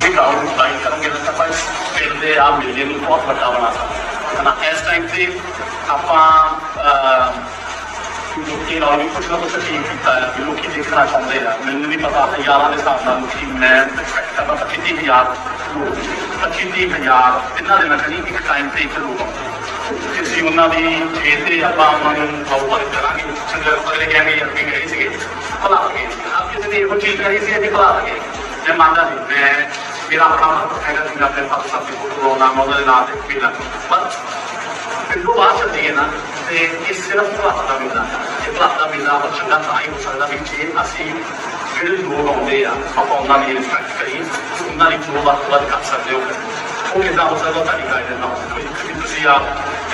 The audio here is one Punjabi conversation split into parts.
ਤਾਂ ਆਪਾਂ ਇਸ ਪਿੰਡ ਦੇ ਆ ਮੇਲੇ ਨੂੰ ਬਹੁਤ ਵੱਡਾ ਬਣਾ ਸਕਦੇ ਹਾਂ ਨਾ ਇਸ ਟਾਈਮ ਤੇ ਆਪਾਂ ਅਹ, ਲੋਕੀ ਨਾਲ ਵੀ ਕੁਝ ਨਾ ਕੁਝ ਠੀਕ ਕੀਤਾ ਹੈ ਵੀ ਲੋਕੀ ਦੇਖਣਾ ਚਾਹੁੰਦੇ ਆ ਮੈਨੂੰ ਵੀ ਪਤਾ ਹਜ਼ਾਰਾਂ ਦੇ ਹਿਸਾਬ ਨਾਲ ਲੋਕੀ ਮੈਂ ਐਕਸਪੈਕਟ ਕਰਦਾ ਪੱਚੀ ਹਜ਼ਾਰ ਪੱਚੀ ਹਜ਼ਾਰ ਇਹਨਾਂ ਦੇ ਮੈਂ ਕਹਿੰਦੀ ਇੱਕ ਟਾਈਮ ਤੇ ਇੱਕ ਲੋਕ ਆਉਂਦੇ ਤੇ ਅਸੀਂ ਉਹਨਾਂ ਦੀ ਜੇ ਤੇ ਆਪਾਂ ਉਹਨਾਂ ਨੂੰ ਬਹੁਤ ਕਰਾਂਗੇ। ਸੰਗਤ ਵਾਲੇ ਕਹਿੰਗੇ ਯਾਰ ਵੀ ਗਏ ਸੀਗੇ। ਭਲਾ ਕੇ ਆਪ ਕਿਸੇ ਨੇ ਇਹੋ ਚੀਜ਼ ਕਰੀ ਸੀ, ਅਸੀਂ ਭਲਾ ਕੇ ਮੈਂ ਮੰਨਦਾ ਨਹੀਂ ਮੈਂ ਮੇਰਾ ਆਪਣਾ ਹੈਗਾ ਸੀ ਆਪਣੇ ਪਾਸ ਸਾਥੀ ਕੋਲ ਨਾਮ, ਉਹਦੇ ਨਾਲ ਤੇ ਪੀਲਾ ਪਰ ਪਿੰਡੋਂ ਬਾਹਰ ਚੱਲਦੀ ਹੈ ਨਾ, ਤੇ ਇਹ ਸਿਰਫ ਭਲਾਤਾ ਦਾ ਮਿਲਦਾ ਇਹ ਭਲਾ ਦਾ ਮਿਲਦਾ ਪਰ ਚੰਗਾ ਤਾਂ ਹੀ ਹੋ ਸਕਦਾ ਵੀ ਜੇ ਅਸੀਂ ਜਿਹੜੇ ਲੋਕ ਆਉਂਦੇ ਆ, ਆਪਾਂ ਉਹਨਾਂ ਦੀ ਰਿਸਪੈਕਟ ਕਰੀਏ, ਉਹਨਾਂ ਦੀ ਜੋ ਵੱਧ ਤੋਂ ਵੱਧ ਕਰ ਸਕਦੇ ਹੋ। ਉਹ ਕਿੱਦਾਂ ਹੋ ਸਕਦਾ ਤੁਹਾਡੀ ਗਾਈਡੈਂਸ ਨਾਲ ਕੋਈ ਵੀ ਤੁਸੀਂ ਆ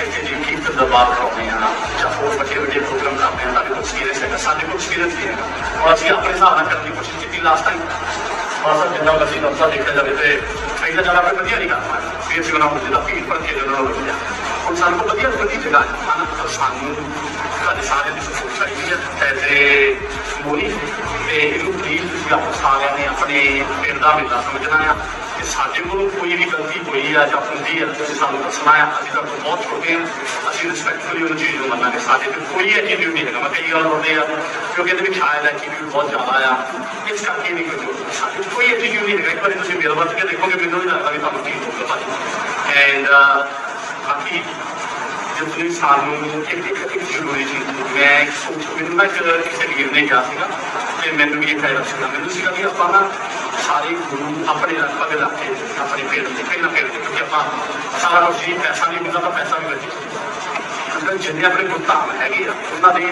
ਇੱਥੇ ਜੀ ਕੀਰਤ ਦਾ ਬਾਤ ਕਰਾਉਂਦੇ ਆ ਜਾਂ ਹੋਰ ਵੱਡੇ ਵੱਡੇ ਪ੍ਰੋਗਰਾਮ ਕਰਦੇ ਆ ਤੁਹਾਡੇ ਕੋਲ ਐਕਸਪੀਰੀਅੰਸ ਹੈਗਾ ਸਾਡੇ ਕੋਲ ਐਕਸਪੀਰੀਅੰਸ ਵੀ ਹੈਗਾ ਔਰ ਅਸੀਂ ਆਪਣੇ ਹਿਸਾਬ ਨਾਲ ਕਰਨ ਦੀ ਕੋਸ਼ਿਸ਼ ਕੀਤੀ ਲਾਸਟ ਟਾਈਮ ਮਾਸਾ ਜਿੰਨਾ ਅਸੀਂ ਨੌਸਾ ਦੇਖਿਆ ਜਾਵੇ ਤੇ ਪਹਿਲਾਂ ਜ਼ਿਆਦਾ ਕੋਈ ਵਧੀਆ ਨਹੀਂ ਕਰ ਪਾਇਆ ਫਿਰ ਅਸੀਂ ਉਹਨਾਂ ਨੂੰ ਜਿਹੜਾ ਭੀੜ ਭੜ ਕੇ ਉਹਨਾਂ ਨੂੰ ਵਧੀਆ ਹੁਣ ਸਾਨੂੰ ਕੋਲ ਵਧੀਆ ਵਧੀਆ ਜਗ੍ਹਾ ਹੈ ਹਨ ਸਾਨੂੰ ਸਾਡੇ ਸਾਰੇ ਦੀ ਸਪੋਰਟ ਚਾਹੀਦੀ ਹੈ ਐਸੇ ਮੋਨੀ ਤੇ ਇਹਨੂੰ ਪਲੀਜ਼ ਤੁਸੀਂ ਆਪ ਸਾਰਿਆਂ ਨੇ ਆਪਣੇ ਪਿੰਡ ਦਾ ਮੇਲਾ ਸਮਝਣਾ ਆ ਕਿ ਸਾਡੇ ਕੋਲ ਕੋਈ ਵੀ ਗਲਤੀ ਹੋਈ ਆ ਜਾਂ ਹੁੰਦੀ ਹੈ ਤੁਸੀਂ ਸਾਨੂੰ ਦੱਸਣਾ ਆ। ਅਸੀਂ ਤਾਂ ਬਹੁਤ ਛੋਟੇ ਹਾਂ ਅਸੀਂ ਰਿਸਪੈਕਟਫੁਲੀ ਉਹ ਚੀਜ਼ ਨੂੰ ਮੰਨਾਂਗੇ ਸਾਡੇ ਤੇ। ਕੋਈ ਐਟੀਟਿਊਡ ਨਹੀਂ ਹੈਗਾ। ਮੈਂ ਕਈ ਗੱਲ ਹੁੰਦੇ ਆ, ਕਿਉਂਕਿ ਇਹਦੇ ਵਿੱਚ ਸ਼ਾਇਦ ਐਟੀਟਿਊਡ ਬਹੁਤ ਜ਼ਿਆਦਾ ਆ। ਇਸ ਕਰਕੇ ਨਹੀਂ ਕੋਈ ਸਾਡੇ ਵਿੱਚ ਕੋਈ ਐਟੀਟਿਊਡ ਨਹੀਂ ਹੈਗਾ। ਇੱਕ ਵਾਰੀ ਤੁਸੀਂ ਮੇਰੇ ਵੱਲ ਕੇ ਦੇਖੋਗੇ, ਮੈਨੂੰ ਨਹੀਂ ਲੱਗਦਾ ਵੀ ਤੁਹਾਨੂੰ ਕੀ ਹੋਊਗਾ ਭਾਜੀ। ਐਂਡ ਬਾਕੀ ਜੇ ਤੁਸੀਂ ਸਾਨੂੰ ਇੱਕ ਇੱਕ ਇੱਕ ਜ਼ਰੂਰੀ ਚੀਜ਼ ਮੈਂ ਸੋਚ ਮੈਨੂੰ ਨਾ ਇੱਕ ਕਿਸੇ ਵੀਰ ਨੇ ਕਿਹਾ ਸੀਗਾ, ਤੇ ਮੈਨੂੰ ਵੀ ਇਹ ਫਾਇਦਾ ਸੀਗਾ ਮੈਨੂੰ ਸੀਗਾ ਵੀ ਆਪਾਂ ਨਾ ਸਾਰੇ ਗੁਰੂ ਆਪਣੇ ਰਸਤੇ ਲਾ ਕੇ ਆਪਣੇ ਪੇੜ ਤੇ ਪਹਿਲਾਂ ਪੇੜ ਤੇ ਕਿਉਂਕਿ ਆਪਾਂ ਸਾਰਾ ਕੁਝ ਹੀ ਪੈਸਾ ਨਹੀਂ ਮਿਲਦਾ ਤਾਂ ਪੈਸਾ ਵੀ ਬਚੇ ਅੰਦਰ ਜਿੰਨੇ ਆਪਣੇ ਕੋਲ ਧਾਮ ਹੈਗੇ ਆ, ਉਹਨਾਂ ਦੇ